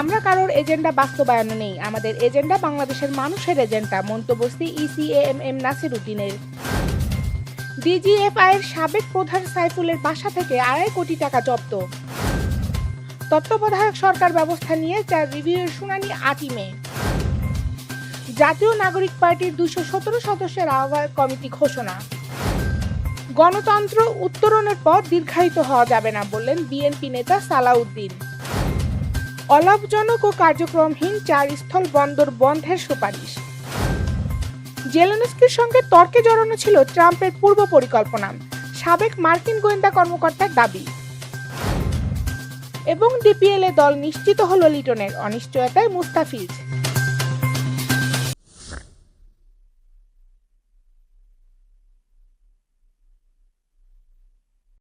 আমরা কারোর এজেন্ডা বাস্তবায়নে নেই। আমাদের এজেন্ডা বাংলাদেশের মানুষের এজেন্ডা মন্তব্যস্থি ইসিএএমএম নাসিরুদ্দিনের। ডিজিএফআই এর সাবেক প্রধান সাইফুলের বাসা থেকে আড়াই কোটি টাকা জব্দ। তত্ত্বাবধায়ক সরকার ব্যবস্থা নিয়ে যার রিভিউয়ের শুনানি আটই মে। জাতীয় নাগরিক পার্টির দুশো সতেরো সদস্যের আহ্বায়ক কমিটি ঘোষণা। গণতন্ত্র উত্তরণের পর দীর্ঘায়িত হওয়া যাবে না বললেন বিএনপি নেতা সালাউদ্দিন। অলাভজনক ও কার্যক্রমহীন চার স্থল বন্দর বন্ধের সুপারিশ। জেলেনস্কির সঙ্গে তর্কে জড়ানো ছিল ট্রাম্পের পূর্ব পরিকল্পনা, সাবেক মার্কিন গোয়েন্দা কর্মকর্তার দাবি। এবং ডিপিএলএ দল নিশ্চিত হল লিটনের অনিশ্চয়তায় মুস্তাফিজ।